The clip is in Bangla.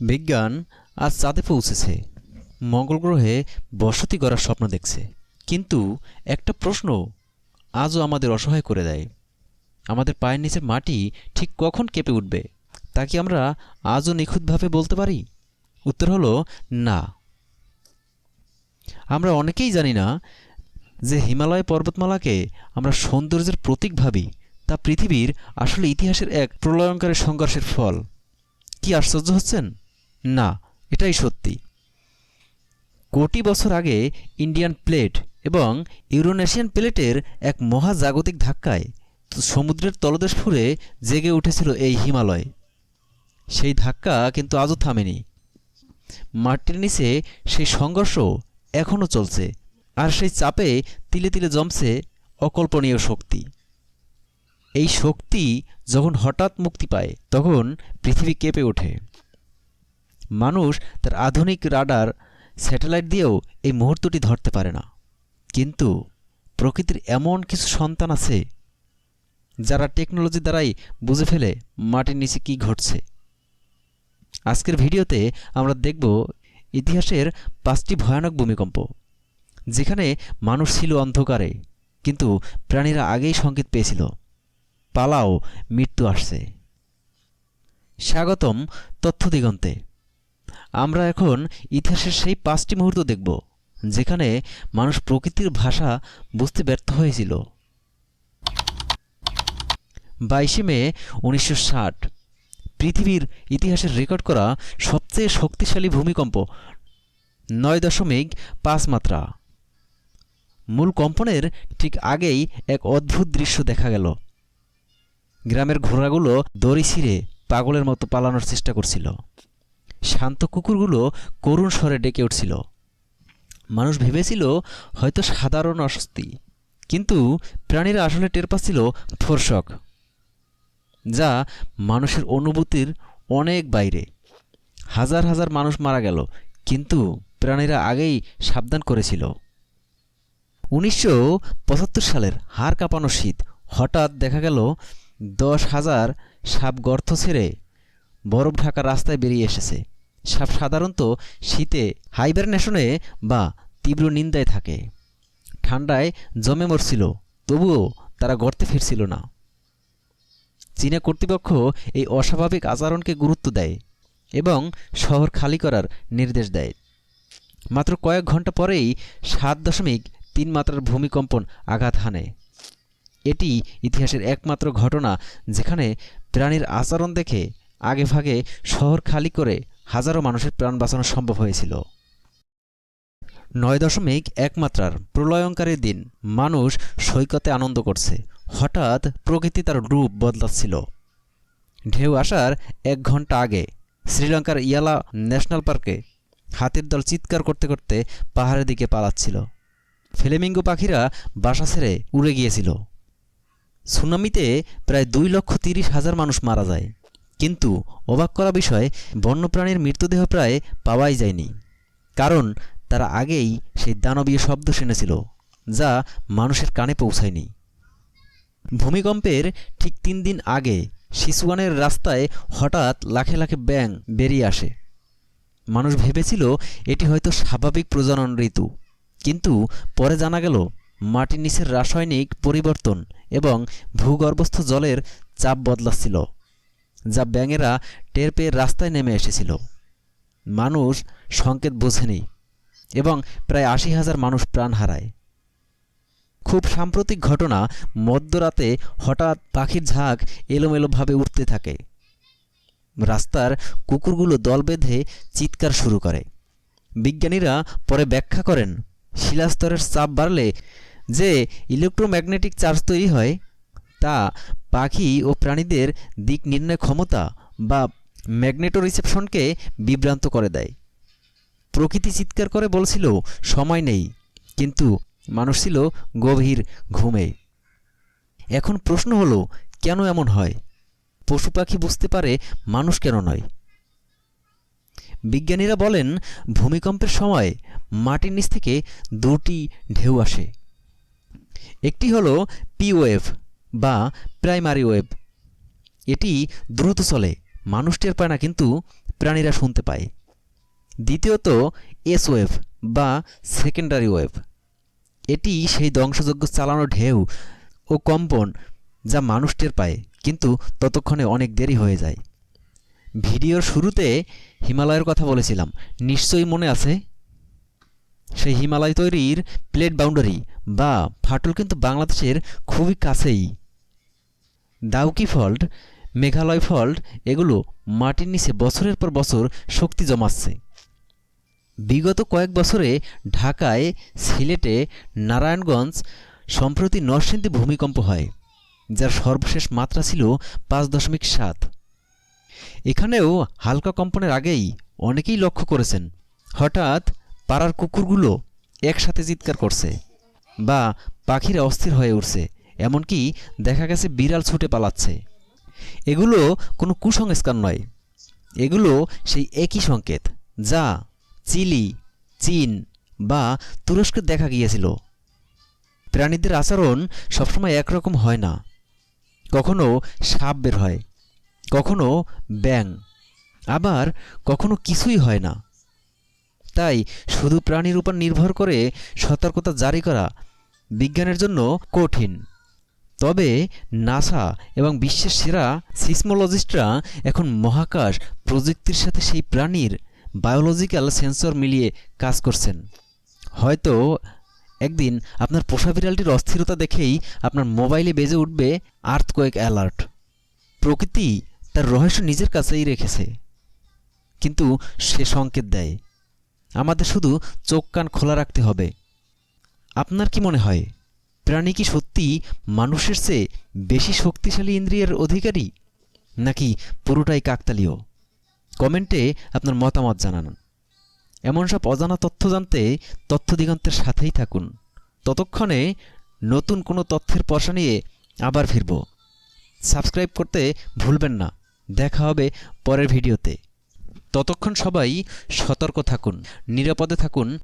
বিজ্ঞান আজ চাঁদে পৌঁছেছে। মঙ্গল গ্রহে বসতি করার স্বপ্ন দেখছে। কিন্তু একটা প্রশ্ন আজও আমাদের অসহায় করে দেয়। আমাদের পায়ের নিচের মাটি ঠিক কখন কেঁপে উঠবে, তা কি আমরা আজও নিখুঁতভাবে বলতে পারি? উত্তর হলো, না। আমরা অনেকেই জানি না যে হিমালয় পর্বতমালাকে আমরা সৌন্দর্যের প্রতীক ভাবি, তা পৃথিবীর আসলে ইতিহাসের এক প্রলয়ঙ্কারের সংঘর্ষের ফল। কি আশ্চর্য হচ্ছেন? না, এটাই সত্যি। কোটি বছর আগে ইন্ডিয়ান প্লেট এবং ইউরোনেশিয়ান প্লেটের এক মহাজাগতিক ধাক্কায় সমুদ্রের তলদেশ ফুরে জেগে উঠেছিল এই হিমালয়। সেই ধাক্কা কিন্তু আজও থামেনি। মাটির নিচে সেই সংঘর্ষ এখনও চলছে আর সেই চাপে তিলে তিলে জমছে অকল্পনীয় শক্তি। এই শক্তি যখন হঠাৎ মুক্তি পায়, তখন পৃথিবী কেঁপে ওঠে। মানুষ তার আধুনিক রাডার স্যাটেলাইট দিয়েও এই মুহূর্তটি ধরতে পারে না। কিন্তু প্রকৃতির এমন কিছু সন্তান আছে, যারা টেকনোলজি দ্বারাই বুঝে ফেলে মাটির নিচে কী ঘটছে। আজকের ভিডিওতে আমরা দেখব ইতিহাসের পাঁচটি ভয়ানক ভূমিকম্প, যেখানে মানুষ ছিল অন্ধকারে, কিন্তু প্রাণীরা আগেই সংকেত পেয়েছিল। পালাও, মৃত্যু আসছে। স্বাগতম তথ্য দিগন্তে আমরা এখন ইতিহাসের সেই পাঁচটি মুহূর্ত দেখব, যেখানে মানুষ প্রকৃতির ভাষা বুঝতে ব্যর্থ হয়েছিল। বাইশে মে উনিশশো ষাট, পৃথিবীর ইতিহাসের রেকর্ড করা সবচেয়ে শক্তিশালী ভূমিকম্প, নয় দশমিক পাঁচ মাত্রা। মূল কম্পনের ঠিক আগেই এক অদ্ভুত দৃশ্য দেখা গেল। গ্রামের ঘোড়াগুলো দড়ি ছিঁড়ে পাগলের মতো পালানোর চেষ্টা করছিল। শান্ত কুকুরগুলো করুণ স্বরে ডেকে উঠছিল। মানুষ ভেবেছিল হয়তো সাধারণ অস্বস্তি, কিন্তু প্রাণীরা আসলে টের পাচ্ছিল ফোরশক যা মানুষের অনুভূতির অনেক বাইরে। হাজার হাজার মানুষ মারা গেল, কিন্তু প্রাণীরা আগেই সাবধান করেছিল। উনিশশো পঁচাত্তর সালের হাড় কাঁপানো শীত হঠাৎ দেখা গেল দশ হাজার সাপ গর্ত ছেড়ে বরফ ঢাকা রাস্তায় বেরিয়ে এসেছে। সাপ সাধারণত শীতে হাইবারনেশনে বা তীব্র নিন্দায় থাকে। ঠান্ডায় জমে মরছিল, তবুও তারা গর্তে ফিরছিল না। চীনা কর্তৃপক্ষ এই অস্বাভাবিক আচরণকে গুরুত্ব দেয় এবং শহর খালি করার নির্দেশ দেয়। মাত্র কয়েক ঘণ্টা পরেই সাত দশমিক তিন মাত্রার ভূমিকম্পন আঘাত হানে। এটি ইতিহাসের একমাত্র ঘটনা যেখানে প্রাণীর আচরণ দেখে আগে ভাগে শহর খালি করে হাজারো মানুষের প্রাণ বাঁচানো সম্ভব হয়েছিল। নয় দশমিক এক মাত্রার প্রলয়ঙ্কারের দিন মানুষ সৈকতে আনন্দ করছে। হঠাৎ প্রকৃতি তার রূপ বদলাচ্ছিল। ঢেউ আসার এক ঘণ্টা আগে শ্রীলঙ্কার ইয়ালা ন্যাশনাল পার্কে হাতির দল চিৎকার করতে করতে পাহাড়ের দিকে পালাচ্ছিল। ফ্লেমিঙ্গো পাখিরা বাসা ছেড়ে উড়ে গিয়েছিল। সুনামিতে প্রায় দুই লক্ষ তিরিশ হাজার মানুষ মারা যায়। কিন্তু অবাক করা বিষয়, বন্যপ্রাণীর মৃতদেহ প্রায় পাওয়াই যায়নি। কারণ তারা আগেই সেই দানবীয় শব্দ শুনেছিল, যা মানুষের কানে পৌঁছায়নি। ভূমিকম্পের ঠিক তিন দিন আগে শিশুয়ানের রাস্তায় হঠাৎ লাখে লাখে ব্যাং বেরিয়ে আসে। মানুষ ভেবেছিল, এটি হয়তো স্বাভাবিক প্রজনন ঋতু। কিন্তু পরে জানা গেল, মাটির নিচের রাসায়নিক পরিবর্তন এবং ভূগর্ভস্থ জলের চাপ বদলাচ্ছিল। যা ব্যাঙেরা টের পেয়ে রাস্তায় নেমে এসেছিল। মানুষ সংকেত বোঝেনি এবং প্রায় আশি হাজার মানুষ প্রাণ হারায়। খুব সাম্প্রতিক ঘটনা মধ্যরাতে হঠাৎ পাখির ঝাঁক এলোমেলোভাবে উঠতে থাকে। রাস্তার কুকুরগুলো দল বেঁধে চিৎকার শুরু করে। বিজ্ঞানীরা পরে ব্যাখ্যা করেন, শিলাস্তরের চাপ বাড়লে যে ইলেকট্রোম্যাগনেটিক চার্জ তৈরি হয় তা পাখি ও প্রাণীদের দিক নির্ণয় ক্ষমতা বা ম্যাগনেটো রিসেপশনকে বিভ্রান্ত করে দেয়। প্রকৃতি চিৎকার করে বলছিল, সময় নেই। কিন্তু মানুষ ছিল গভীর ঘুমে। এখন প্রশ্ন হলো, কেন এমন হয়? পশু পাখি বুঝতে পারে মানুষ কেন নয়? বিজ্ঞানীরা বলেন, ভূমিকম্পের সময় মাটির নিচ থেকে দুটি ঢেউ আসে। একটি হলো পি ওয়েভ বা প্রাইমারি ওয়েভ এটি দ্রুত চলে, মানুষ টের পায় না, কিন্তু প্রাণীরা শুনতে পায়। দ্বিতীয়ত, এস ওয়েভ বা সেকেন্ডারি ওয়েভ এটি সেই ধ্বংসযজ্ঞ চালানো ঢেউ ও কম্পন যা মানুষ টের পায়, কিন্তু ততক্ষণে অনেক দেরি হয়ে যায়। ভিডিওর শুরুতে হিমালয়ের কথা বলেছিলাম, নিশ্চয়ই মনে আছে? সেই হিমালয় তৈরির প্লেট বাউন্ডারি বা ফাটল কিন্তু বাংলাদেশের খুবই কাছেই। দাউকি ফল্ট, মেঘালয় ফল্ট, এগুলো মাটির নিচে বছরের পর বছর শক্তি জমাচ্ছে। বিগত কয়েক বছরে ঢাকায়, সিলেটে, নারায়ণগঞ্জ সম্প্রতি নরসিংদী ভূমিকম্প হয়, যার সর্বশেষ মাত্রা ছিল পাঁচ দশমিক সাত। এখানেও হালকা কম্পনের আগেই অনেকেই লক্ষ্য করেছেন, হঠাৎ পাড়ার কুকুরগুলো একসাথে চিৎকার করছে বা পাখিরা অস্থির হয়ে উঠছে। এমনকি দেখা গেছে বিড়াল ছুটে পালাচ্ছে। এগুলো কোনো কুসংস্কার নয়। এগুলো সেই একই সংকেত, যা চিলি, চীন বা তুরস্কে দেখা গিয়েছিল। প্রাণীদের আচরণ সবসময় একরকম হয় না। কখনো সাপ বের হয়, কখনো ব্যাং আবার কখনো কিছুই হয় না। তাই শুধু প্রাণীর উপর নির্ভর করে সতর্কতা জারি করা বিজ্ঞানের জন্য কঠিন। তবে নাসা এবং বিশ্বের সেরা সিসমোলজিস্টরা এখন মহাকাশ প্রযুক্তির সাথে সেই প্রাণীর বায়োলজিক্যাল সেন্সর মিলিয়ে কাজ করছেন। হয়তো একদিন আপনার পোষা বিড়ালটির অস্থিরতা দেখেই আপনার মোবাইলে বেজে উঠবে আর্থকোয়েক অ্যালার্ট। প্রকৃতি তার রহস্য নিজের কাছেই রেখেছে। কিন্তু সে সংকেত দেয়। আমাদের শুধু চোখ কান খোলা রাখতে হবে। আপনার কি মনে হয়? প্রাণী কি সত্যি মানুষের চেয়ে বেশি শক্তিশালী ইন্দ্রিয়ের অধিকারী? নাকি পুরোটাই কাকতালীয়? কমেন্টে আপনার মতামত জানান। এমন সব অজানা তথ্য জানতে তথ্য দিগন্তের সাথেই থাকুন। ততক্ষণে নতুন কোনো তথ্যের পশা নিয়ে আবার ফিরব। সাবস্ক্রাইব করতে ভুলবেন না। দেখা হবে পরের ভিডিওতে। ততক্ষণ সবাই সতর্ক থাকুন। নিরাপদে থাকুন।